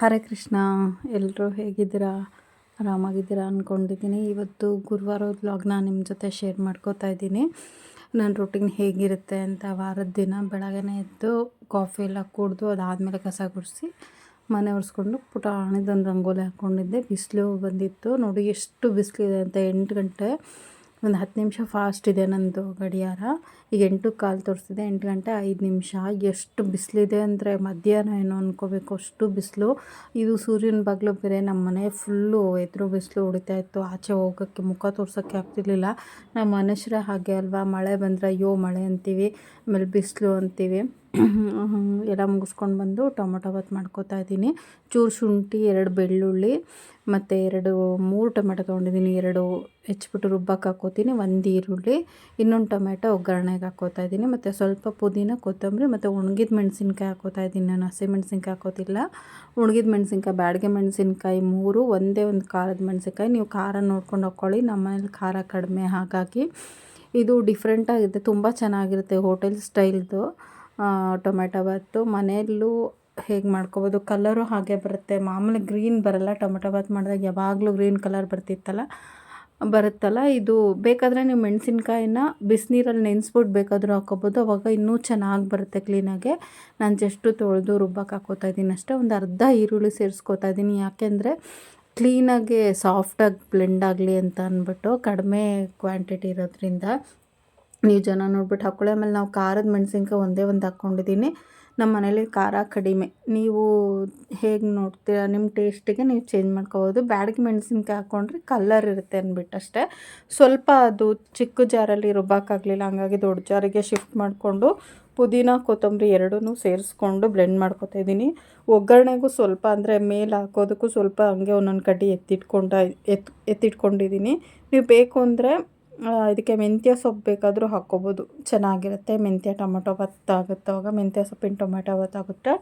ಹರೇ ಕೃಷ್ಣ ಎಲ್ಲರೂ ಹೇಗಿದ್ದೀರಾ? ಆರಾಮಾಗಿದ್ದೀರಾ ಅಂದ್ಕೊಂಡಿದ್ದೀನಿ ಇವತ್ತು ಗುರುವಾರ ವ್ಲಾಗ್ನ ನಿಮ್ಮ ಜೊತೆ ಶೇರ್ ಮಾಡ್ಕೋತಾ ಇದ್ದೀನಿ. ನನ್ನ ರೂಟೀನ್ ಹೇಗಿರುತ್ತೆ ಅಂತ ವಾರದ ದಿನ ಬೆಳಗ್ಗೆ ಎದ್ದು ಕಾಫಿ ಎಲ್ಲ ಕುಡಿದು ಅದಾದಮೇಲೆ ಕಸ ಗುಡಿಸಿ ಮನೆ ಒರೆಸ್ಕೊಂಡು ಪುಟ ಹಣದೊಂದು ರಂಗೋಲಿ ಹಾಕ್ಕೊಂಡಿದ್ದೆ ಬಿಸಿಲು ಬಂದಿತ್ತು. ನೋಡಿ ಎಷ್ಟು ಬಿಸಿಲಿದೆ ಅಂತ ಎಂಟು ಗಂಟೆ ಒಂದು ಹತ್ತು ನಿಮಿಷ ಫಾಸ್ಟ್ ಇದೆ ನಂದು ಗಡಿಯಾರ. ಈಗ ಎಂಟು ಕಾಲು ತೋರಿಸಿದೆ, ಎಂಟು ಗಂಟೆ ಐದು ನಿಮಿಷ. ಎಷ್ಟು ಬಿಸಿಲಿದೆ ಅಂದರೆ ಮಧ್ಯಾಹ್ನ ಏನೋ ಅಂದ್ಕೋಬೇಕು ಅಷ್ಟು ಬಿಸಿಲು. ಇದು ಸೂರ್ಯನ ಬಾಗಿಲು ಬೇರೆ, ನಮ್ಮ ಮನೆ ಫುಲ್ಲು ಎದುರು ಬಿಸಿಲು ಹೊಡಿತಾ ಇತ್ತು. ಆಚೆ ಹೋಗೋಕ್ಕೆ ಮುಖ ತೋರ್ಸೋಕ್ಕೆ ಆಗ್ತಿರ್ಲಿಲ್ಲ. ನಮ್ಮ ಮನುಷ್ಯರ ಹಾಗೆ ಅಲ್ವಾ? ಮಳೆ ಬಂದರೆ ಅಯ್ಯೋ, ಮಳೆ ಅಂತೀವಿ, ಆಮೇಲೆ ಬಿಸಿಲು ಅಂತೀವಿ. ಎಲ್ಲ ಮುಗಿಸ್ಕೊಂಡು ಬಂದು ಟೊಮೊಟೊ ಬಾತ್ ಮಾಡ್ಕೋತಾ ಇದ್ದೀನಿ. ಚೂರು ಶುಂಠಿ, ಎರಡು ಬೆಳ್ಳುಳ್ಳಿ, ಮತ್ತು ಎರಡು, ಮೂರು ಟೊಮೆಟೊ ತೊಗೊಂಡಿದ್ದೀನಿ. ಎರಡು ಹೆಚ್ಚಿಬಿಟ್ಟು ರುಬ್ಬಕ್ಕೆ ಹಾಕೋತೀನಿ. ಒಂದು ಈರುಳ್ಳಿ, ಇನ್ನೊಂದು ಟೊಮೆಟೊ ಒಗ್ಗರಣೆಗೆ ಹಾಕ್ಕೋತಾ ಇದ್ದೀನಿ. ಮತ್ತು ಸ್ವಲ್ಪ ಪುದೀನ, ಕೊತ್ತಂಬರಿ ಮತ್ತು ಒಣಗಿದ ಮೆಣಸಿನ್ಕಾಯಿ ಹಾಕ್ಕೋತಾ ಇದ್ದೀನಿ. ನಾನು ಹಸಿ ಮೆಣಸಿನ್ಕಾಯಿ ಹಾಕೋತಿಲ್ಲ. ಒಣಗಿದ ಮೆಣಸಿನ್ಕಾಯಿ, ಬ್ಯಾಡಿಗೆ ಮೆಣಸಿನ್ಕಾಯಿ ಮೂರು, ಒಂದೇ ಒಂದು ಖಾರದ ಮೆಣಸಿನ್ಕಾಯಿ. ನೀವು ಖಾರ ನೋಡ್ಕೊಂಡು ಹಾಕ್ಕೊಳ್ಳಿ. ನಮ್ಮ ಮನೇಲಿ ಖಾರ ಕಡಿಮೆ, ಹಾಗಾಗಿ ಇದು ಡಿಫ್ರೆಂಟಾಗಿದೆ ತುಂಬ ಚೆನ್ನಾಗಿರುತ್ತೆ ಹೋಟೆಲ್ ಸ್ಟೈಲ್ದು. ಟೊಮೆಟೊ ಬಾತು ಮನೆಯಲ್ಲೂ ಹೇಗೆ ಮಾಡ್ಕೋಬೋದು? ಕಲರು ಹಾಗೆ ಬರುತ್ತೆ. ಮಾಮೂಲಿ ಗ್ರೀನ್ ಬರಲ್ಲ. ಟೊಮೆಟೊ ಬಾತ್ ಮಾಡಿದಾಗ ಯಾವಾಗಲೂ ಗ್ರೀನ್ ಕಲರ್ ಬರ್ತಿತ್ತಲ್ಲ? ಬರುತ್ತಲ್ಲ, ಇದು ಬೇಕಾದರೆ ನೀವು ಮೆಣಸಿನ್ಕಾಯಿನ ಬಿಸಿನೀರಲ್ಲಿ ನೆನೆಸ್ಬಿಟ್ಟು ಬೇಕಾದರೂ ಹಾಕ್ಕೊಬೋದು. ಅವಾಗ ಇನ್ನೂ ಚೆನ್ನಾಗಿ ಬರುತ್ತೆ ಕ್ಲೀನಾಗೆ ನಾನು ಜಸ್ಟು ತೊಳೆದು ರುಬ್ಬಕ್ಕೆ ಹಾಕೋತಾ ಇದ್ದೀನಿ ಅಷ್ಟೇ. ಒಂದು ಅರ್ಧ ಈರುಳ್ಳಿ ಸೇರಿಸ್ಕೋತಾ ಇದ್ದೀನಿ. ಯಾಕೆಂದರೆ ಕ್ಲೀನಾಗಿ ಸಾಫ್ಟಾಗಿ ಬ್ಲೆಂಡ್ ಆಗಲಿ ಅಂತ ಅಂದ್ಬಿಟ್ಟು ಕಡಿಮೆ ಕ್ವಾಂಟಿಟಿ ಇರೋದ್ರಿಂದ. ನೀವು ಜನ ನೋಡ್ಬಿಟ್ಟು ಹಾಕ್ಕೊಳ್ಳಿ ಆಮೇಲೆ ನಾವು ಖಾರದ ಮೆಣಸಿನ್ಕಾಯಿ ಒಂದೇ ಒಂದು ಹಾಕ್ಕೊಂಡಿದ್ದೀನಿ ನಮ್ಮ ಮನೇಲಿ ಖಾರ ಕಡಿಮೆ. ನೀವು ಹೇಗೆ ನೋಡ್ತೀರಾ? ನಿಮ್ಮ ಟೇಸ್ಟಿಗೆ ನೀವು ಚೇಂಜ್ ಮಾಡ್ಕೋಬೋದು. ಬ್ಯಾಡಗಿ ಮೆಣಸಿನ್ಕಾಯಿ ಹಾಕ್ಕೊಂಡ್ರೆ ಕಲ್ಲರ್ ಇರುತ್ತೆ ಅಂದ್ಬಿಟ್ಟು ಅಷ್ಟೇ. ಸ್ವಲ್ಪ ಅದು ಚಿಕ್ಕ ಜಾರಲ್ಲಿ ರುಬ್ಬಕ್ಕಾಗಲಿಲ್ಲ, ಹಂಗಾಗಿ ದೊಡ್ಡ ಜಾರಿಗೆ ಶಿಫ್ಟ್ ಮಾಡಿಕೊಂಡು ಪುದೀನ, ಕೊತ್ತಂಬರಿ ಎರಡೂ ಸೇರಿಸ್ಕೊಂಡು ಬ್ಲೆಂಡ್ ಮಾಡ್ಕೊತಾ ಇದ್ದೀನಿ. ಒಗ್ಗರಣೆಗೂ ಸ್ವಲ್ಪ ಅಂದರೆ ಮೇಲೆ ಹಾಕೋದಕ್ಕೂ ಸ್ವಲ್ಪ ಹಂಗೆ ಒಂದೊಂದು ಕಡ್ಡಿ ಎತ್ತಿಟ್ಕೊಂಡ, ಎತ್, ಎತ್ತಿಟ್ಕೊಂಡಿದ್ದೀನಿ. ನೀವು ಬೇಕು ಅಂದರೆ ಇದಕ್ಕೆ ಮೆಂತ್ಯ ಸೊಪ್ಪು ಬೇಕಾದರೂ ಹಾಕ್ಕೋಬೋದು. ಚೆನ್ನಾಗಿರುತ್ತೆ. ಮೆಂತ್ಯ, ಟೊಮೊಟೊ ಭತ್ತಾಗುತ್ತೆ ಆವಾಗ ಮೆಂತ್ಯ ಸೊಪ್ಪಿನ ಟೊಮೆಟೊ ಭತ್ತಾಗುತ್ತೆ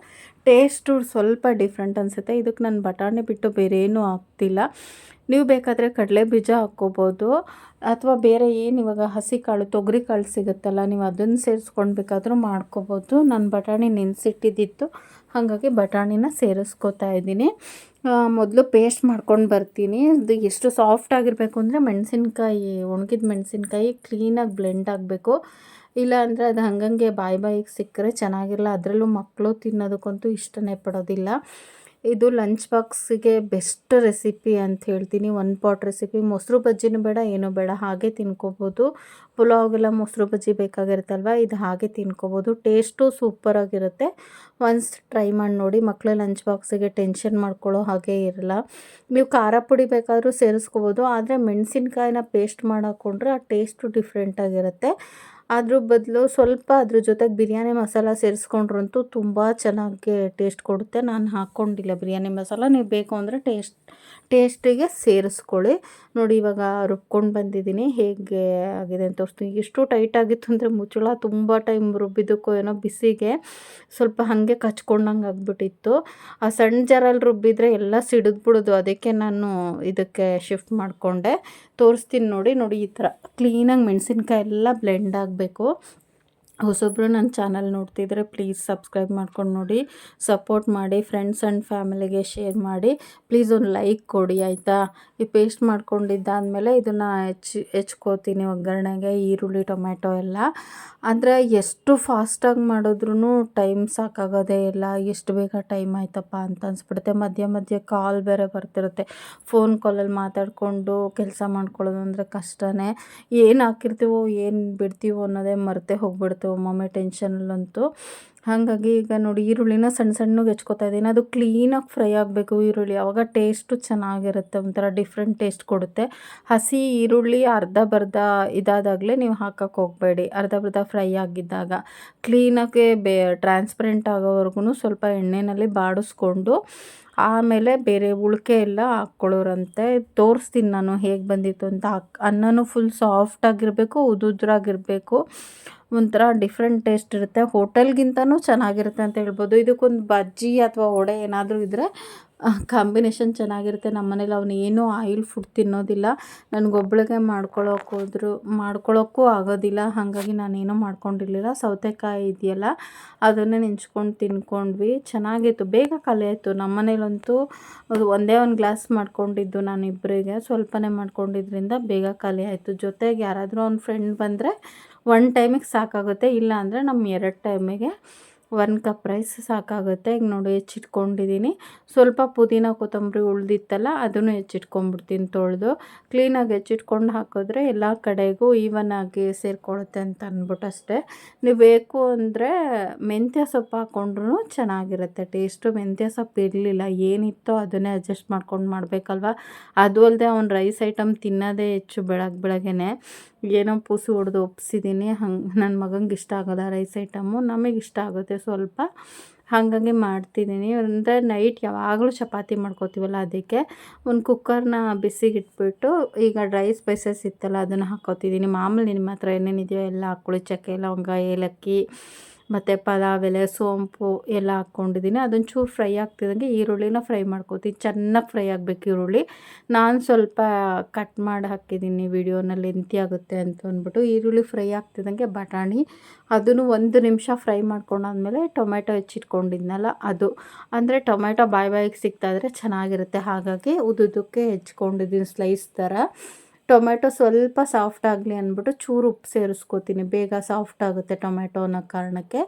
ಟೇಸ್ಟು ಸ್ವಲ್ಪ ಡಿಫ್ರೆಂಟ್ ಅನಿಸುತ್ತೆ. ಇದಕ್ಕೆ ನಾನು ಬಟಾಣಿ ಬಿಟ್ಟು ಬೇರೆ ಏನೂ ಹಾಕ್ತಿಲ್ಲ. ನೀವು ಬೇಕಾದರೆ ಕಡಲೆ ಬೀಜ ಹಾಕ್ಕೋಬೋದು. ಅಥವಾ ಬೇರೆ ಏನು ಇವಾಗ ಹಸಿ ಕಾಳು ತೊಗರಿ ಕಾಳು ಸಿಗುತ್ತಲ್ಲ, ನೀವು ಅದನ್ನು ಸೇರಿಸ್ಕೊಂಡು ಬೇಕಾದರೂ ಮಾಡ್ಕೋಬೋದು. ನಾನು ಬಟಾಣಿ ನೆನೆಸಿಟ್ಟಿದ್ದಿತ್ತು ಹಾಗಾಗಿ ಬಟಾಣಿನ ಸೇರಿಸ್ಕೋತಾ ಇದ್ದೀನಿ. ಮೊದಲು ಪೇಸ್ಟ್ ಮಾಡ್ಕೊಂಡು ಬರ್ತೀನಿ. ಅದು ಎಷ್ಟು ಸಾಫ್ಟ್ ಆಗಿರಬೇಕು ಅಂದರೆ ಮೆಣಸಿನ್ಕಾಯಿ, ಒಣಗಿದ ಮೆಣಸಿನ್ಕಾಯಿ ಕ್ಲೀನಾಗಿ ಬ್ಲೆಂಡ್ ಆಗಬೇಕು. ಇಲ್ಲ ಅಂದರೆ ಅದು ಹಂಗಂಗೆ ಬಾಯಿ ಬಾಯಿಗೆ ಸಿಕ್ಕರೆ ಚೆನ್ನಾಗಿರಲ್ಲ. ಅದರಲ್ಲೂ ಮಕ್ಕಳು ತಿನ್ನೋದಕ್ಕಂತೂ ಇಷ್ಟನೇ ಪಡೋದಿಲ್ಲ. ಇದು ಲಂಚ್ ಬಾಕ್ಸಿಗೆ ಬೆಸ್ಟ್ ರೆಸಿಪಿ ಅಂತ ಹೇಳ್ತೀನಿ. ಒನ್ ಪಾಟ್ ರೆಸಿಪಿ ಮೊಸರು ಬಜ್ಜಿನೂ ಬೇಡ, ಏನೂ ಬೇಡ. ಹಾಗೆ ತಿನ್ಕೋಬೋದು. ಪುಲಾವ್ಗೆಲ್ಲ ಮೊಸರು ಬಜ್ಜಿ ಬೇಕಾಗಿರುತ್ತಲ್ವ? ಇದು ಹಾಗೆ ತಿನ್ಕೋಬೋದು. ಟೇಸ್ಟು ಸೂಪರಾಗಿರುತ್ತೆ ಒನ್ಸ್ ಟ್ರೈ ಮಾಡಿ ನೋಡಿ. ಮಕ್ಕಳು ಲಂಚ್ ಬಾಕ್ಸಿಗೆ ಟೆನ್ಷನ್ ಮಾಡ್ಕೊಳ್ಳೋ ಹಾಗೆ ಇರಲ್ಲ. ನೀವು ಖಾರ ಪುಡಿ ಬೇಕಾದರೂ ಸೇರಿಸ್ಕೋಬೋದು. ಆದರೆ ಮೆಣಸಿನ್ಕಾಯಿನ ಪೇಸ್ಟ್ ಮಾಡಿಕೊಂಡ್ರೆ ಆ ಟೇಸ್ಟು ಡಿಫ್ರೆಂಟಾಗಿರುತ್ತೆ ಅದ್ರ ಬದಲು ಸ್ವಲ್ಪ ಅದ್ರ ಜೊತೆಗೆ ಬಿರಿಯಾನಿ ಮಸಾಲ ಸೇರಿಸ್ಕೊಂಡ್ರಂತೂ ತುಂಬ ಚೆನ್ನಾಗಿ ಟೇಸ್ಟ್ ಕೊಡುತ್ತೆ. ನಾನು ಹಾಕ್ಕೊಂಡಿಲ್ಲ ಬಿರಿಯಾನಿ ಮಸಾಲ. ನೀವು ಬೇಕು ಅಂದರೆ ಟೇಸ್ಟ್ ಟೇಸ್ಟಿಗೆ ಸೇರಿಸ್ಕೊಳ್ಳಿ. ನೋಡಿ, ಇವಾಗ ರುಬ್ಕೊಂಡು ಬಂದಿದ್ದೀನಿ. ಹೇಗೆ ಆಗಿದೆ ಅಂತ ತೋರಿಸ್ತೀನಿ. ಎಷ್ಟು ಟೈಟ್ ಆಗಿತ್ತು ಅಂದರೆ ಮುಚ್ಚಳ ತುಂಬ ಟೈಮ್ ರುಬ್ಬಿದ್ದಕ್ಕೂ ಏನೋ ಬಿಸಿಗೆ ಸ್ವಲ್ಪ ಹಾಗೆ ಕಚ್ಕೊಂಡಂಗೆ ಆಗಿಬಿಟ್ಟಿತ್ತು. ಆ ಸಣ್ಣ ಜಾರಲ್ಲಿ ರುಬ್ಬಿದ್ರೆ ಎಲ್ಲ ಸಿಡಿದ್ಬಿಡೋದು. ಅದಕ್ಕೆ ನಾನು ಇದಕ್ಕೆ ಶಿಫ್ಟ್ ಮಾಡಿಕೊಂಡೆ. ತೋರಿಸ್ತೀನಿ ನೋಡಿ. ನೋಡಿ, ಈ ಥರ ಕ್ಲೀನಾಗಿ ಮೆಣಸಿನ್ಕಾಯಿ ಎಲ್ಲ ಬ್ಲೆಂಡ್ ಆಗಬೇಕು ಹೊಸೊಬ್ಬರು ನನ್ನ ಚಾನಲ್ ನೋಡ್ತಿದ್ರೆ ಪ್ಲೀಸ್ ಸಬ್ಸ್ಕ್ರೈಬ್ ಮಾಡ್ಕೊಂಡು ನೋಡಿ, ಸಪೋರ್ಟ್ ಮಾಡಿ, ಫ್ರೆಂಡ್ಸ್ ಆ್ಯಂಡ್ ಫ್ಯಾಮಿಲಿಗೆ ಶೇರ್ ಮಾಡಿ. ಪ್ಲೀಸ್ ಒಂದು ಲೈಕ್ ಕೊಡಿ, ಆಯಿತಾ? ಈ ಪೇಸ್ಟ್ ಮಾಡ್ಕೊಂಡಿದ್ದಾದಮೇಲೆ ಇದನ್ನು ಹೆಚ್ಚಿ ಹೆಚ್ಕೋತೀನಿ ಒಗ್ಗರಣೆಗೆ, ಈರುಳ್ಳಿ ಟೊಮೆಟೊ ಎಲ್ಲ. ಅಂದರೆ ಎಷ್ಟು ಫಾಸ್ಟಾಗಿ ಮಾಡಿದ್ರೂ ಟೈಮ್ ಸಾಕಾಗೋದೇ ಇಲ್ಲ. ಎಷ್ಟು ಬೇಗ ಟೈಮ್ ಆಯ್ತಪ್ಪ ಅಂತ ಅನ್ಸ್ಬಿಡುತ್ತೆ. ಮಧ್ಯ ಮಧ್ಯ ಕಾಲ್ ಬೇರೆ ಬರ್ತಿರುತ್ತೆ. ಫೋನ್ ಕಾಲಲ್ಲಿ ಮಾತಾಡಿಕೊಂಡು ಕೆಲಸ ಮಾಡ್ಕೊಳ್ಳೋದು ಅಂದರೆ ಕಷ್ಟನೇ. ಏನು ಹಾಕಿರ್ತೀವೋ, ಏನು ಬಿಡ್ತೀವೋ ಅನ್ನೋದೇ ಮರೆತೇ ಹೋಗ್ಬಿಡ್ತು. ಒಮ್ಮೊಮ್ಮೆ ಟೆನ್ಷನಲ್ಲಂತೂ ಹಾಗಾಗಿ ಈಗ ನೋಡಿ ಈರುಳ್ಳಿನ ಸಣ್ಣ ಸಣ್ಣಗೆ ಹೆಚ್ಕೊತಾ ಇದ್ದೀನಿ. ಅದು ಕ್ಲೀನಾಗಿ ಫ್ರೈ ಆಗಬೇಕು ಈರುಳ್ಳಿ. ಆವಾಗ ಟೇಸ್ಟು ಚೆನ್ನಾಗಿರುತ್ತೆ, ಒಂಥರ ಡಿಫ್ರೆಂಟ್ ಟೇಸ್ಟ್ ಕೊಡುತ್ತೆ. ಹಸಿ ಈರುಳ್ಳಿ ಅರ್ಧ ಬರ್ಧ ಇದಾದಾಗಲೇ ನೀವು ಹಾಕಕ್ಕೆ ಹೋಗಬೇಡಿ. ಅರ್ಧ ಬರ್ಧ ಫ್ರೈ ಆಗಿದ್ದಾಗ ಕ್ಲೀನಾಗೆ ಬೇ ಟ್ರಾನ್ಸ್ಪರೆಂಟ್ ಆಗೋವರೆಗೂ ಸ್ವಲ್ಪ ಎಣ್ಣೆಯಲ್ಲಿ ಬಾಡಿಸ್ಕೊಂಡು ಆಮೇಲೆ ಬೇರೆ ಉಳಿಕೆ ಎಲ್ಲ ಹಾಕ್ಕೊಳ್ಳೋರಂತೆ. ತೋರಿಸ್ತೀನಿ ನಾನು ಹೇಗೆ ಬಂದಿತ್ತು ಅಂತ. ಹಾಕ್ ಅನ್ನನೂ ಫುಲ್ ಸಾಫ್ಟಾಗಿರಬೇಕು ಉದುದ್ರಾಗಿರಬೇಕು. ಒಂಥರ ಡಿಫ್ರೆಂಟ್ ಟೇಸ್ಟ್ ಇರುತ್ತೆ. ಹೋಟೆಲ್ಗಿಂತನೂ ಚೆನ್ನಾಗಿರುತ್ತೆ ಅಂತ ಹೇಳ್ಬೋದು. ಇದಕ್ಕೊಂದು ಬಜ್ಜಿ ಅಥವಾ ವಡೆ ಏನಾದರೂ ಇದ್ದರೆ ಕಾಂಬಿನೇಷನ್ ಚೆನ್ನಾಗಿರುತ್ತೆ. ನಮ್ಮ ಮನೇಲಿ ಅವನು ಏನೂ ಆಯಿಲ್ ಫುಡ್ ತಿನ್ನೋದಿಲ್ಲ. ನನಗೊಬ್ಳಿಗೆ ಮಾಡ್ಕೊಳ್ಳೋಕೆ ಹೋದ್ರು ಮಾಡ್ಕೊಳ್ಳೋಕ್ಕೂ ಆಗೋದಿಲ್ಲ. ಹಾಗಾಗಿ ನಾನೇನು ಮಾಡ್ಕೊಂಡಿರಲಿಲ್ಲ. ಸೌತೆಕಾಯಿ ಇದೆಯಲ್ಲ, ಅದನ್ನೇ ನೆಂಚ್ಕೊಂಡು ತಿನ್ಕೊಂಡ್ವಿ. ಚೆನ್ನಾಗಿತ್ತು. ಬೇಗ ಖಾಲಿ ಆಯಿತು. ನಮ್ಮ ಮನೇಲಂತೂ ಅದು ಒಂದೇ ಒಂದು ಗ್ಲಾಸ್ ಮಾಡ್ಕೊಂಡಿದ್ದು ನಾನಿಬ್ಬರಿಗೆ. ಸ್ವಲ್ಪನೇ ಮಾಡ್ಕೊಂಡಿದ್ರಿಂದ ಬೇಗ ಕಲಿಯಾಯಿತು ಜೊತೆಗೆ ಯಾರಾದರೂ ಒಂದು ಫ್ರೆಂಡ್ ಬಂದರೆ ಒನ್ ಟೈಮಿಗೆ ಸಾಕಾಗುತ್ತೆ. ಇಲ್ಲ ಅಂದರೆ ನಮ್ಮ ಎರಡು ಟೈಮಿಗೆ ಒನ್ ಕಪ್ ರೈಸ್ ಸಾಕಾಗುತ್ತೆ. ಈಗ ನೋಡಿ ಹೆಚ್ಚಿಟ್ಕೊಂಡಿದ್ದೀನಿ. ಸ್ವಲ್ಪ ಪುದೀನ ಕೊತ್ತಂಬರಿ ಉಳಿದಿತ್ತಲ್ಲ, ಅದನ್ನು ಹೆಚ್ಚಿಟ್ಕೊಂಡ್ಬಿಡ್ತೀನಿ ತೊಳೆದು. ಕ್ಲೀನಾಗಿ ಹೆಚ್ಚಿಟ್ಕೊಂಡು ಹಾಕಿದ್ರೆ ಎಲ್ಲ ಕಡೆಗೂ ಈವನ್ ಆಗಿ ಸೇರಿಕೊಳ್ಳುತ್ತೆ ಅಂತ ಅಂದ್ಬಿಟ್ಟು ಅಷ್ಟೇ ನೀವು ಬೇಕು ಅಂದರೆ ಮೆಂತ್ಯ ಸೊಪ್ಪು ಹಾಕ್ಕೊಂಡ್ರೂ ಚೆನ್ನಾಗಿರುತ್ತೆ. ಟೇಸ್ಟು ಮೆಂತ್ಯ ಸೊಪ್ಪು ಇರಲಿಲ್ಲ, ಏನಿತ್ತೋ ಅದನ್ನೇ ಅಡ್ಜಸ್ಟ್ ಮಾಡ್ಕೊಂಡು ಮಾಡಬೇಕಲ್ವ? ಅದು ಅಲ್ಲದೆ ಅವ್ನು ರೈಸ್ ಐಟಮ್ ತಿನ್ನೋದೇ ಹೆಚ್ಚು ಬೆಳಗ್ಗೆ ಬೆಳಗ್ಗೆನೆ. ಏನೋ ಪೂಸು ಹೊಡೆದು ಒಪ್ಸಿದ್ದೀನಿ ಹಂಗೆ ನನ್ನ ಮಗಂಗೆ ಇಷ್ಟ ಆಗೋಲ್ಲ ರೈಸ್ ಐಟಮು ನಮಗೆ ಇಷ್ಟ ಆಗುತ್ತೆ ಸ್ವಲ್ಪ. ಹಾಗಾಗಿ ಮಾಡ್ತಿದ್ದೀನಿ. ಅಂದರೆ ನೈಟ್ ಯಾವಾಗಲೂ ಚಪಾತಿ ಮಾಡ್ಕೋತೀವಲ್ಲ ಅದಕ್ಕೆ. ಒಂದು ಕುಕ್ಕರ್ನ ಬಿಸಿಗಿಟ್ಬಿಟ್ಟು ಈಗ ಡ್ರೈ ಸ್ಪೈಸಸ್ ಇತ್ತಲ್ಲ ಅದನ್ನು ಹಾಕ್ಕೋತಿದ್ದೀನಿ ಮಾಮೂಲಿ ನಿಮ್ಮ ಹತ್ರ ಏನೇನಿದೆಯೋ ಎಲ್ಲ ಹಾಕ್ಕೊಳ್ಳಿ ಚಕ್ಕೆ, ಲವಂಗ, ಏಲಕ್ಕಿ ಮತ್ತು ಪಲಾವ್ ಎಲೆ, ಸೋಂಪು ಎಲ್ಲ ಹಾಕ್ಕೊಂಡಿದ್ದೀನಿ. ಅದೊಂದು ಚೂರು ಫ್ರೈ ಆಗ್ತಿದ್ದಂಗೆ ಈರುಳ್ಳಿನ ಫ್ರೈ ಮಾಡ್ಕೋತೀನಿ. ಚೆನ್ನಾಗಿ ಫ್ರೈ ಆಗಬೇಕು ಈರುಳ್ಳಿ. ನಾನು ಸ್ವಲ್ಪ ಕಟ್ ಮಾಡಿ ಹಾಕಿದ್ದೀನಿ ವಿಡಿಯೋನಲ್ಲಿ ಎಂತಿ ಆಗುತ್ತೆ ಅಂತ ಅಂದ್ಬಿಟ್ಟು ಈರುಳ್ಳಿ ಫ್ರೈ ಆಗ್ತಿದ್ದಂಗೆ ಬಟಾಣಿ. ಅದನ್ನು ಒಂದು ನಿಮಿಷ ಫ್ರೈ ಮಾಡ್ಕೊಂಡಾದ್ಮೇಲೆ ಟೊಮೆಟೊ ಹೆಚ್ಚಿಟ್ಕೊಂಡಿದ್ನಲ್ಲ ಅದು. ಅಂದರೆ ಟೊಮೆಟೊ ಬಾಯಿ ಬಾಯಿಗೆ ಸಿಗ್ತಾಯಿದ್ರೆ ಚೆನ್ನಾಗಿರುತ್ತೆ. ಹಾಗಾಗಿ ಉದುದಕ್ಕೆ ಹೆಚ್ಕೊಂಡಿದ್ದೀನಿ ಸ್ಲೈಸ್ ಥರ. ಟೊಮೆಟೊ ಸ್ವಲ್ಪ ಸಾಫ್ಟ್ ಆಗಲಿ ಅಂದ್ಬಿಟ್ಟು ಚೂರು ಉಪ್ಪು ಸೇರಿಸ್ಕೋತೀನಿ. ಬೇಗ ಸಾಫ್ಟ್ ಆಗುತ್ತೆ ಟೊಮೆಟೊ ಅನ್ನೋ ಕಾರಣಕ್ಕೆ.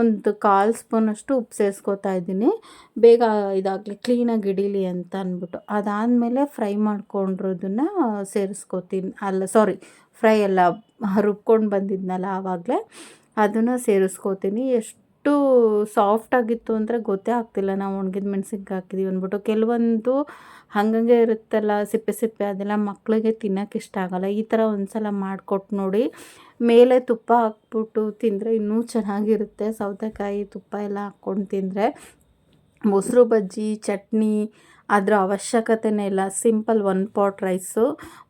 ಒಂದು ಕಾಲು ಸ್ಪೂನಷ್ಟು ಉಪ್ಪು ಸೇರಿಸ್ಕೋತಾ ಇದ್ದೀನಿ. ಬೇಗ ಇದಾಗಲಿ ಕ್ಲೀನಾಗಿ ಹಿಡೀಲಿ ಅಂತ ಅಂದ್ಬಿಟ್ಟು. ಅದಾದಮೇಲೆ ಫ್ರೈ ಮಾಡ್ಕೊಂಡಿರೋದನ್ನು ಸೇರಿಸ್ಕೋತೀನಿ. ಅಲ್ಲ ಸಾರಿ ಫ್ರೈ ಎಲ್ಲ ರುಬ್ಕೊಂಡು ಬಂದಿದ್ನಲ್ಲ ಆವಾಗಲೇ. ಅದನ್ನು ಸೇರಿಸ್ಕೋತೀನಿ. ಎಷ್ಟು ಎಷ್ಟು ಸಾಫ್ಟಾಗಿತ್ತು ಅಂದರೆ ಗೊತ್ತೇ ಆಗ್ತಿಲ್ಲ. ನಾವು ಒಣಗಿದ ಮೆಣಸಿನ್ಕಾಯಿ ಹಾಕಿದ್ದೀವಿ ಅಂದ್ಬಿಟ್ಟು. ಕೆಲವೊಂದು ಹಂಗಂಗೆ ಇರುತ್ತಲ್ಲ, ಸಿಪ್ಪೆ ಸಿಪ್ಪೆ ಅದೆಲ್ಲ ಮಕ್ಕಳಿಗೆ ತಿನ್ನೋಕೆ ಇಷ್ಟ ಆಗೋಲ್ಲ. ಈ ಥರ ಒಂದು ಸಲ ಮಾಡಿಕೊಟ್ಟು ನೋಡಿ. ಮೇಲೆ ತುಪ್ಪ ಹಾಕ್ಬಿಟ್ಟು ತಿಂದರೆ ಇನ್ನೂ ಚೆನ್ನಾಗಿರುತ್ತೆ. ಸೌತೆಕಾಯಿ ತುಪ್ಪ ಎಲ್ಲ ಹಾಕ್ಕೊಂಡು ತಿಂದರೆ ಮೊಸರು ಬಜ್ಜಿ, ಚಟ್ನಿ ಅದರ ಅವಶ್ಯಕತೆನೇ ಇಲ್ಲ. Simple one pot rice.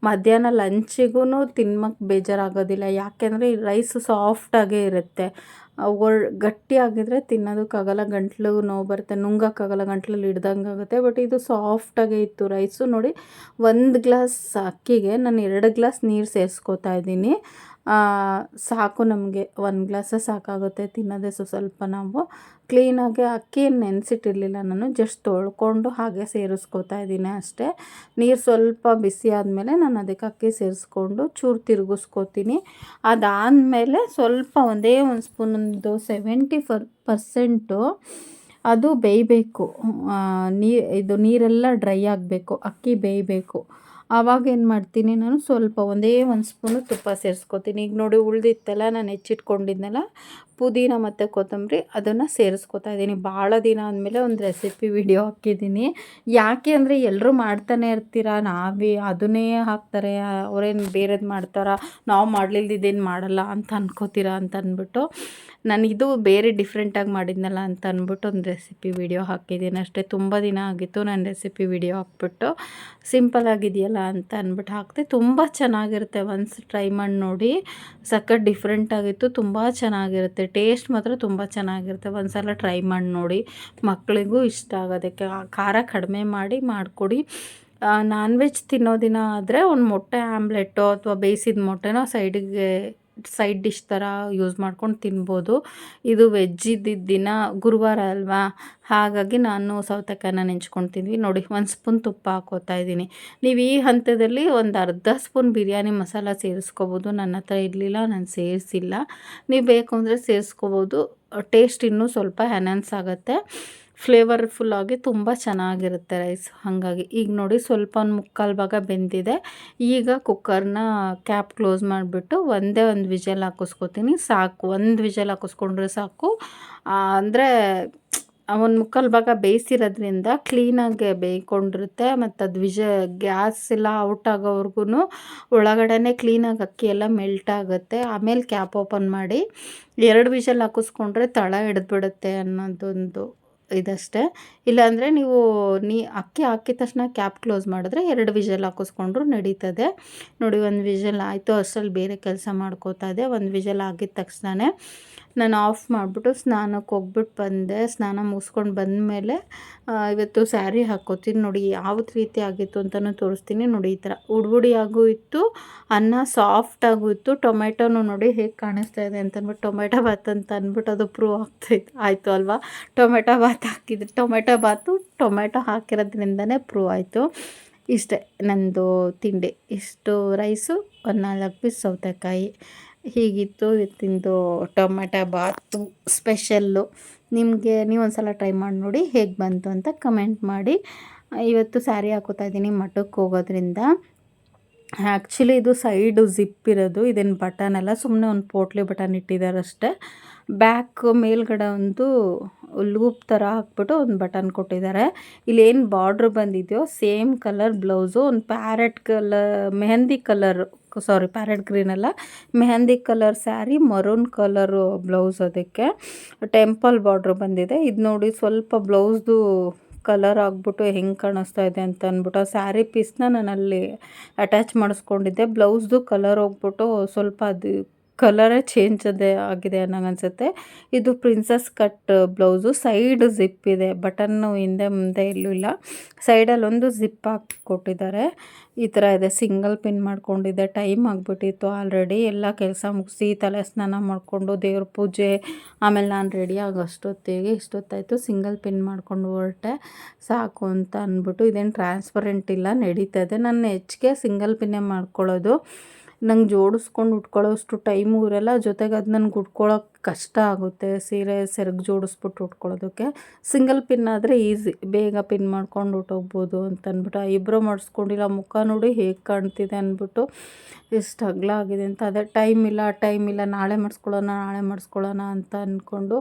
ಮಧ್ಯಾಹ್ನ ಲಂಚಿಗೂ ತಿನ್ಮಕ್ಕೆ ಬೇಜಾರಾಗೋದಿಲ್ಲ. ಯಾಕೆಂದರೆ ರೈಸು ಸಾಫ್ಟಾಗೇ ಇರುತ್ತೆ. ಒಳ್ ಗಟ್ಟಿಯಾಗಿದ್ರೆ ತಿನ್ನೋದಕ್ಕಾಗಲ್ಲ ಗಂಟಲು ನೋವು ಬರುತ್ತೆ ನುಂಗೋಕ್ಕಾಗಲ್ಲ ಗಂಟ್ಲಲ್ಲಿ ಹಿಡ್ದಂಗೆ ಆಗುತ್ತೆ. ಬಟ್ ಇದು ಸಾಫ್ಟಾಗೇ ಇತ್ತು ರೈಸು ನೋಡಿ, ಒಂದು ಗ್ಲಾಸ್ ಅಕ್ಕಿಗೆ ನಾನು ಎರಡು ಗ್ಲಾಸ್ ನೀರು ಸೇರಿಸ್ಕೋತಾ ಇದ್ದೀನಿ. ಸಾಕು ನಮಗೆ. ಒಂದು ಗ್ಲಾಸೇ ಸಾಕಾಗುತ್ತೆ ತಿನ್ನೋದೇ ಸೊ ಸ್ವಲ್ಪ ನಾವು. ಕ್ಲೀನಾಗಿ ಅಕ್ಕಿ ನೆನೆಸಿಟ್ಟಿರಲಿಲ್ಲ ನಾನು ಜಸ್ಟ್ ತೊಳ್ಕೊಂಡು ಹಾಗೆ ಸೇರಿಸ್ಕೋತಾ ಇದ್ದೀನಿ ಅಷ್ಟೇ. ನೀರು ಸ್ವಲ್ಪ ಬಿಸಿ ಆದಮೇಲೆ ನಾನು ಅದಕ್ಕೆ ಅಕ್ಕಿ ಸೇರಿಸ್ಕೊಂಡು ಚೂರು ತಿರುಗಿಸ್ಕೋತೀನಿ. ಅದಾದಮೇಲೆ ಸ್ವಲ್ಪ ಒಂದೇ ಒಂದು ಸ್ಪೂನೊಂದು ಸೆವೆಂಟಿ ಫರ್ ಪರ್ಸೆಂಟು ಅದು ಬೇಯಬೇಕು. ನೀ, ಇದು ನೀರೆಲ್ಲ ಡ್ರೈ ಆಗಬೇಕು, ಅಕ್ಕಿ ಬೇಯಬೇಕು. ಆವಾಗ ಏನು ಮಾಡ್ತೀನಿ ನಾನು ಸ್ವಲ್ಪ ಒಂದೇ ಒಂದು ಸ್ಪೂನು ತುಪ್ಪ ಸೇರಿಸ್ಕೊತೀನಿ. ಈಗ ನೋಡಿ ಉಳಿದಿತ್ತಲ್ಲ, ನಾನು ಹೆಚ್ಚಿಟ್ಕೊಂಡಿದ್ನಲ್ಲ, ಪುದೀನ ಮತ್ತು ಕೊತ್ತಂಬರಿ ಅದನ್ನು ಸೇರಿಸ್ಕೊತಾ ಇದ್ದೀನಿ. ಭಾಳ ದಿನ ಆದಮೇಲೆ ಒಂದು ರೆಸಿಪಿ ವಿಡಿಯೋ ಹಾಕಿದ್ದೀನಿ. ಯಾಕೆ ಅಂದರೆ ಎಲ್ಲರೂ ಮಾಡ್ತಾನೆ ಇರ್ತೀರ? ನಾವೇ ಅದನ್ನೇ ಹಾಕ್ತಾರೆ. ಅವ್ರೇನು ಬೇರೆದು ಮಾಡ್ತಾರ? ನಾವು ಮಾಡಲಿಲ್ದಿದ್ದೇನು ಮಾಡಲ್ಲ ಅಂತ ಅನ್ಕೋತೀರ ಅಂತ ಅಂದ್ಬಿಟ್ಟು. ನಾನು ಇದು ಬೇರೆ ಡಿಫ್ರೆಂಟಾಗಿ ಮಾಡಿದ್ನಲ್ಲ ಅಂತ ಅಂದ್ಬಿಟ್ಟು ಒಂದು ರೆಸಿಪಿ ವಿಡಿಯೋ ಹಾಕಿದ್ದೀನಿ ಅಷ್ಟೇ ತುಂಬ ದಿನ ಆಗಿತ್ತು ನಾನು ರೆಸಿಪಿ ವಿಡಿಯೋ ಹಾಕ್ಬಿಟ್ಟು. ಸಿಂಪಲ್ ಆಗಿದೆಯಲ್ಲ ಅಂತ ಅಂದ್ಬಿಟ್ಟು ಹಾಕ್ತೆ ತುಂಬ ಚೆನ್ನಾಗಿರುತ್ತೆ. ಒನ್ಸ್ ಟ್ರೈ ಮಾಡಿ ನೋಡಿ. ಸಖತ್ ಡಿಫ್ರೆಂಟಾಗಿತ್ತು ತುಂಬ ಚೆನ್ನಾಗಿರುತ್ತೆ. ಟೇಸ್ಟ್ ಮಾತ್ರ ತುಂಬ ಚೆನ್ನಾಗಿರುತ್ತೆ. ಒಂದು ಸಲ ಟ್ರೈ ಮಾಡಿ ನೋಡಿ. ಮಕ್ಕಳಿಗೂ ಇಷ್ಟ ಆಗೋದಕ್ಕೆ. ಖಾರ ಕಡಿಮೆ ಮಾಡಿ ಮಾಡಿಕೊಡಿ. ನಾನ್ ವೆಜ್ ತಿನ್ನೋ ದಿನ ಆದರೆ ಒಂದು ಮೊಟ್ಟೆ ಆಮ್ಲೆಟೋ ಅಥವಾ ಬೇಯಿಸಿದ ಮೊಟ್ಟೆನೋ ಸೈಡಿಗೆ ಸೈಡ್ ಡಿಶ್ ಥರ ಯೂಸ್ ಮಾಡ್ಕೊಂಡು ತಿನ್ಬೋದು. ಇದು ವೆಜ್ ಇದ್ದಿದ್ದ ದಿನ ಗುರುವಾರ ಅಲ್ವಾ? ಹಾಗಾಗಿ ನಾನು ಸೌತೆಕಾಯನ್ನ ನೆಂಚ್ಕೊಂಡು ನೋಡಿ, ಒಂದು ಸ್ಪೂನ್ ತುಪ್ಪ ಹಾಕೋತಾ ಇದ್ದೀನಿ. ನೀವು ಈ ಹಂತದಲ್ಲಿ ಒಂದು ಅರ್ಧ ಸ್ಪೂನ್ ಬಿರಿಯಾನಿ ಮಸಾಲ ಸೇರಿಸ್ಕೋಬೋದು. ನನ್ನ ಹತ್ರ ಇರಲಿಲ್ಲ, ನಾನು ಸೇರಿಸಿಲ್ಲ. ನೀವು ಬೇಕು ಅಂದರೆ ಸೇರಿಸ್ಕೋಬೋದು. ಟೇಸ್ಟ್ ಇನ್ನೂ ಸ್ವಲ್ಪ ಎನ್ಹಾನ್ಸ್ ಆಗುತ್ತೆ. ಫ್ಲೇವರ್ಫುಲ್ಲಾಗಿ ತುಂಬ ಚೆನ್ನಾಗಿರುತ್ತೆ ರೈಸ್ ಹಾಗಾಗಿ ಈಗ ನೋಡಿ ಸ್ವಲ್ಪ ಒಂದು ಮುಕ್ಕಾಲು ಭಾಗ ಬೆಂದಿದೆ. ಈಗ ಕುಕ್ಕರ್ನ ಕ್ಯಾಪ್ ಕ್ಲೋಸ್ ಮಾಡಿಬಿಟ್ಟು ಒಂದೇ ಒಂದು ವಿಜಲ್ ಹಾಕಿಸ್ಕೊತೀನಿ. ಸಾಕು, ಒಂದು ವಿಜಲ್ ಹಾಕಿಸ್ಕೊಂಡ್ರೆ ಸಾಕು. ಅಂದರೆ ಒಂದು ಮುಕ್ಕಾಲು ಭಾಗ ಬೇಯಿಸಿರೋದ್ರಿಂದ ಕ್ಲೀನಾಗಿ ಬೇಯ್ಕೊಂಡಿರುತ್ತೆ. ಮತ್ತು ಅದು ವಿಜ ಗ್ಯಾಸ್ ಎಲ್ಲ ಔಟ್ ಆಗೋವರೆಗೂ ಒಳಗಡೆ ಕ್ಲೀನಾಗಿ ಅಕ್ಕಿ ಎಲ್ಲ ಮೆಲ್ಟ್ ಆಗುತ್ತೆ. ಆಮೇಲೆ ಕ್ಯಾಪ್ ಓಪನ್ ಮಾಡಿ ಎರಡು ವಿಷಲ್ ಹಾಕಿಸ್ಕೊಂಡ್ರೆ ತಳ ಹಿಡಿದ್ಬಿಡುತ್ತೆ ಅನ್ನೋದೊಂದು ಇದಷ್ಟೇ. ಇಲ್ಲಾಂದರೆ ನೀವು ನೀ ಅಕ್ಕಿ ಹಾಕಿದ ತಕ್ಷಣ ಕ್ಯಾಪ್ ಕ್ಲೋಸ್ ಮಾಡಿದ್ರೆ ಎರಡು ವಿಷಲ್ ಹಾಕಿಸ್ಕೊಂಡ್ರು ನಡೀತದೆ. ನೋಡಿ, ಒಂದು ವಿಷಲ್ ಆಯಿತು, ಅಷ್ಟರಲ್ಲಿ ಬೇರೆ ಕೆಲಸ ಮಾಡ್ಕೋತಾ ಇದೆ. ಒಂದು ವಿಷಲ್ ಆಗಿದ ತಕ್ಷಣವೇ ನಾನು ಆಫ್ ಮಾಡಿಬಿಟ್ಟು ಸ್ನಾನಕ್ಕೆ ಹೋಗ್ಬಿಟ್ಟು ಬಂದೆ. ಸ್ನಾನ ಮುಗಿಸ್ಕೊಂಡು ಬಂದಮೇಲೆ ಇವತ್ತು ಸ್ಯಾರಿ ಹಾಕ್ಕೋತೀನಿ ನೋಡಿ ಯಾವ ರೀತಿ ಆಗಿತ್ತು ಅಂತಲೂ ತೋರಿಸ್ತೀನಿ ನೋಡಿ ಈ ಥರ. ಉಡ್ಬುಡಿಯಾಗೂ ಇತ್ತು, ಅನ್ನ ಸಾಫ್ಟಾಗೂ ಇತ್ತು ಟೊಮೆಟೊನು ನೋಡಿ ಹೇಗೆ ಕಾಣಿಸ್ತಾ ಇದೆ ಅಂತಂದ್ಬಿಟ್ಟು ಟೊಮೆಟೊ ಬಾತ್ ಅಂತ ಅಂದ್ಬಿಟ್ಟು ಅದು ಪ್ರೂವ್ ಆಗ್ತಾಯಿತ್ತು ಆಯಿತು ಅಲ್ವಾ? ಟೊಮೆಟೊ ಬಾತ್ ಹಾಕಿದ್ರೆ ಟೊಮೆಟೊ ಬಾತು ಟೊಮೆಟೊ ಹಾಕಿರೋದ್ರಿಂದನೇ ಪ್ರೂವ್ ಆಯಿತು. ಇಷ್ಟೇ, ನಂದು ತಿಂಡಿ. ಇಷ್ಟು ರೈಸು ಒಂದು ನಾಲ್ಕು ಪೀಸ್ ಸೌತೆಕಾಯಿ. ಹೀಗಿತ್ತು, ಇವತ್ತಿಂದು ಟೊಮೆಟೊ ಬಾತು ಸ್ಪೆಷಲ್ಲು. ನಿಮಗೆ ನೀವು ಒಂದು ಸಲ ಟ್ರೈ ಮಾಡಿ ನೋಡಿ ಹೇಗೆ ಬಂತು ಅಂತ ಕಮೆಂಟ್ ಮಾಡಿ. ಇವತ್ತು ಸ್ಯಾರಿ ಹಾಕೋತಾ ಇದ್ದೀನಿ ಮಠಕ್ಕೆ ಹೋಗೋದ್ರಿಂದ. ಆ್ಯಕ್ಚುಲಿ ಇದು ಸೈಡು ಜಿಪ್ ಇರೋದು, ಇದೇನು ಬಟನ್ ಅಲ್ಲ ಸುಮ್ಮನೆ ಒಂದು ಪೋಟ್ಲಿ ಬಟನ್ ಇಟ್ಟಿದ್ದಾರೆ ಅಷ್ಟೇ. ಬ್ಯಾಕ್ ಮೇಲ್ಗಡೆ ಒಂದು ಲೂಪ್ ಥರ ಹಾಕ್ಬಿಟ್ಟು ಒಂದು ಬಟನ್ ಕೊಟ್ಟಿದ್ದಾರೆ. ಇಲ್ಲೇನು ಬಾರ್ಡ್ರ್ ಬಂದಿದೆಯೋ, ಸೇಮ್ ಕಲರ್ ಬ್ಲೌಸು, ಒಂದು parrot colour, mehndi colour sari parrot green ಅಲ್ಲ. Mehndi colour sari maroon colour blouse ಅದಕ್ಕೆ. ಟೆಂಪಲ್ ಬಾರ್ಡ್ರ್ ಬಂದಿದೆ. ಇದು ನೋಡಿ ಸ್ವಲ್ಪ ಬ್ಲೌಸ್ದು ಕಲರ್ ಆಗಿಬಿಟ್ಟು ಹೆಂಗೆ ಕಾಣಿಸ್ತಾ ಇದೆ ಅಂತ ಅಂದ್ಬಿಟ್ಟು ಆ ಸ್ಯಾರಿ ಪೀಸ್ನ ನಾನು ಅಲ್ಲಿ ಅಟ್ಯಾಚ್ ಮಾಡಿಸ್ಕೊಂಡಿದ್ದೆ. ಬ್ಲೌಸ್ದು ಕಲರ್ ಹೋಗ್ಬಿಟ್ಟು ಸ್ವಲ್ಪ ಅದು ಕಲರೇ ಚೇಂಜ್ ಅದೇ ಆಗಿದೆ ಅನ್ನಂಗ ಅನಿಸುತ್ತೆ ಇದು princess cut blouse side zip ಇದೆ. ಬಟನ್ನು ಹಿಂದೆ ಮುಂದೆ ಎಲ್ಲೂ ಇಲ್ಲ. ಸೈಡಲ್ಲಿ ಒಂದು ಜಿಪ್ ಹಾಕಿ ಕೊಟ್ಟಿದ್ದಾರೆ. ಈ ಥರ ಇದೆ. ಸಿಂಗಲ್ ಪಿನ್ ಮಾಡ್ಕೊಂಡಿದ್ದೆ. ಟೈಮ್ ಆಗಿಬಿಟ್ಟಿತ್ತು ಆಲ್ರೆಡಿ ಎಲ್ಲ ಕೆಲಸ ಮುಗಿಸಿ ತಲೆ ಸ್ನಾನ ಮಾಡಿಕೊಂಡು ದೇವ್ರ ಪೂಜೆ. ಆಮೇಲೆ ನಾನು ರೆಡಿ ಆಗೋ ಅಷ್ಟೊತ್ತಿಗೆ ಇಷ್ಟೊತ್ತಾಯಿತು. ಸಿಂಗಲ್ ಪಿನ್ ಮಾಡ್ಕೊಂಡು ಹೊರಟೆ. ಸಾಕು ಅಂತ ಅಂದ್ಬಿಟ್ಟು ಇದೇನು ಟ್ರಾನ್ಸ್ಪರೆಂಟ್ ಇಲ್ಲ ನಡೀತದೆ ನಾನು ಹೆಚ್ಚಿಗೆ ಸಿಂಗಲ್ ಪಿನ್ನೇ ಮಾಡ್ಕೊಳ್ಳೋದು. ನಂಗೆ ಜೋಡಿಸ್ಕೊಂಡು ಉಟ್ಕೊಳ್ಳೋಷ್ಟು ಟೈಮು ಇರಲ್ಲ. ಜೊತೆಗೆ ಅದು ನನಗೆ ಉಟ್ಕೊಳ್ಳೋಕೆ ಕಷ್ಟ ಆಗುತ್ತೆ. ಸೀರೆ ಸೆರಗು ಜೋಡಿಸ್ಬಿಟ್ಟು ಉಟ್ಕೊಳ್ಳೋದಕ್ಕೆ. ಸಿಂಗಲ್ ಪಿನ್ ಆದರೆ ಈಸಿ ಬೇಗ ಪಿನ್ ಮಾಡ್ಕೊಂಡು ಉಟ್ಟೋಗ್ಬೋದು ಅಂತ ಅಂದ್ಬಿಟ್ಟು ಐಬ್ರೋ ಮಾಡಿಸ್ಕೊಂಡಿಲ್ಲ ಮುಖ ನೋಡಿ ಹೇಗೆ ಕಾಣ್ತಿದೆ ಅಂದ್ಬಿಟ್ಟು ಎಷ್ಟು ಅಗಲ ಆಗಿದೆ ಅಂತ. ಅದೇ ಟೈಮ್ ಇಲ್ಲ ಟೈಮ್ ಇಲ್ಲ. ನಾಳೆ ಮಾಡಿಸ್ಕೊಳ್ಳೋಣ ನಾಳೆ ಮಾಡಿಸ್ಕೊಳ್ಳೋಣ ಅಂತ ಅಂದ್ಕೊಂಡು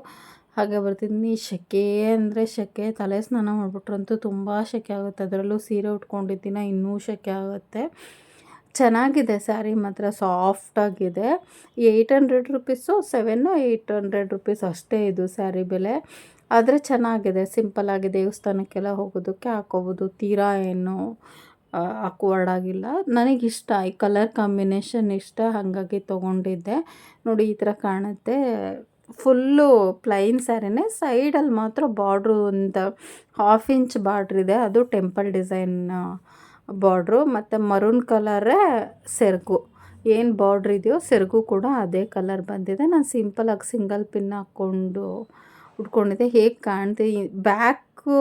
ಹಾಗೆ ಬರ್ತಿದ್ದೀನಿ ಸೆಕೆ ಅಂದರೆ ಸೆಕೆ ತಲೆ ಸ್ನಾನ ಮಾಡಿಬಿಟ್ರಂತೂ ತುಂಬ ಸೆಕೆ ಆಗುತ್ತೆ. ಅದರಲ್ಲೂ ಸೀರೆ ಉಟ್ಕೊಂಡಿದ್ದೀನ ಇನ್ನೂ ಸೆಕೆ ಆಗುತ್ತೆ. ಚೆನ್ನಾಗಿದೆ ಸ್ಯಾರಿ ಮಾತ್ರ ಸಾಫ್ಟಾಗಿದೆ eight hundred rupees seven eight hundred rupees ಅಷ್ಟೇ ಇದು ಸ್ಯಾರಿ ಬೆಲೆ. ಆದರೆ ಚೆನ್ನಾಗಿದೆ ಸಿಂಪಲ್ಲಾಗಿ ದೇವಸ್ಥಾನಕ್ಕೆಲ್ಲ ಹೋಗೋದಕ್ಕೆ ಹಾಕೋಬೋದು. ತೀರಾ ಏನು ಆಗಿಲ್ಲ. ನನಗಿಷ್ಟ, ಈ ಕಲರ್ ಕಾಂಬಿನೇಷನ್ ಇಷ್ಟ, ಹಾಗಾಗಿ ತೊಗೊಂಡಿದ್ದೆ. ನೋಡಿ, ಈ ಥರ ಕಾಣುತ್ತೆ. ಫುಲ್ಲು ಪ್ಲೈನ್ ಸ್ಯಾರಿನೇ ಸೈಡಲ್ಲಿ ಮಾತ್ರ ಬಾರ್ಡ್ರು ಒಂದು ಹಾಫ್ ಇಂಚ್ ಬಾರ್ಡ್ರ್ ಇದೆ. ಅದು ಟೆಂಪಲ್ ಡಿಸೈನ್ ಬಾರ್ಡ್ರು ಮತ್ತು ಮರೂನ್ ಕಲರೇ ಸೆರಗು. ಏನು ಬಾರ್ಡ್ರ್ ಇದೆಯೋ ಸೆರಗು ಕೂಡ ಅದೇ ಕಲರ್ ಬಂದಿದೆ. ನಾನು ಸಿಂಪಲಾಗಿ ಸಿಂಗಲ್ ಪಿನ್ ಹಾಕ್ಕೊಂಡು ಉಟ್ಕೊಂಡಿದ್ದೆ. ಹೇಗೆ ಕಾಣ್ತಿ? ಬ್ಯಾಕು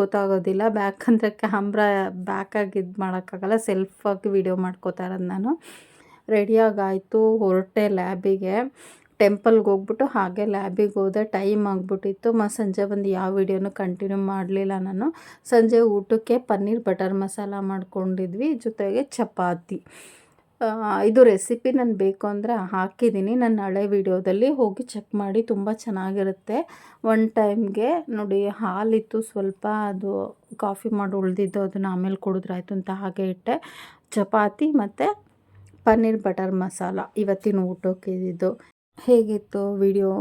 ಗೊತ್ತಾಗೋದಿಲ್ಲ. ಬ್ಯಾಕ್ ಅಂದರೆ ಕ್ಯಾಮ್ರಾ ಬ್ಯಾಕಾಗಿ ಇದು ಮಾಡೋಕ್ಕಾಗಲ್ಲ. ಸೆಲ್ಫಾಗಿ ವಿಡಿಯೋ ಮಾಡ್ಕೋತಾ ಇರೋದು ನಾನು. ರೆಡಿಯಾಗಾಯಿತು ಹೊರಟೆ ಲ್ಯಾಬಿಗೆ ಟೆಂಪಲ್ಗೆ ಹೋಗ್ಬಿಟ್ಟು ಹಾಗೆ ಲ್ಯಾಬಿಗೆ ಹೋದೆ. ಟೈಮ್ ಆಗಿಬಿಟ್ಟಿತ್ತು. ಮತ್ತು ಸಂಜೆ ಬಂದು ಯಾವ ವಿಡಿಯೋನೂ ಕಂಟಿನ್ಯೂ ಮಾಡಲಿಲ್ಲ ನಾನು. ಸಂಜೆ ಊಟಕ್ಕೆ ಪನ್ನೀರ್ ಬಟರ್ ಮಸಾಲ ಮಾಡ್ಕೊಂಡಿದ್ವಿ. ಜೊತೆಗೆ ಚಪಾತಿ. ಇದು ರೆಸಿಪಿ ನಾನು ಬೇಕು ಅಂದರೆ ಹಾಕಿದ್ದೀನಿ. ನನ್ನ ಹಳೆ ವಿಡಿಯೋದಲ್ಲಿ ಹೋಗಿ ಚೆಕ್ ಮಾಡಿ ತುಂಬ ಚೆನ್ನಾಗಿರುತ್ತೆ. ಒನ್ ಟೈಮ್ಗೆ ನೋಡಿ, ಹಾಲಿತ್ತು ಸ್ವಲ್ಪ, ಅದು ಕಾಫಿ ಮಾಡಿ ಉಳಿದಿದ್ದು, ಅದನ್ನು ಆಮೇಲೆ ಕುಡಿದ್ರಾಯ್ತು ಅಂತ ಹಾಗೆ ಇಟ್ಟೆ. ಚಪಾತಿ ಮತ್ತು ಪನ್ನೀರ್ ಬಟರ್ ಮಸಾಲ ಇವತ್ತಿನ ಊಟಕ್ಕೆ ಹೇಗಿತ್ತು ವಿಡಿಯೋ?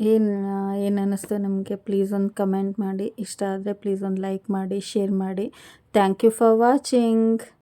ಏನು ಏನು ಅನ್ನಿಸ್ತು ನಿಮಗೆ? ಪ್ಲೀಸ್ ಒಂದು ಕಮೆಂಟ್ ಮಾಡಿ. ಇಷ್ಟ ಆದರೆ ಪ್ಲೀಸ್ ಒಂದು ಲೈಕ್ ಮಾಡಿ ಶೇರ್ ಮಾಡಿ. Thank you for watching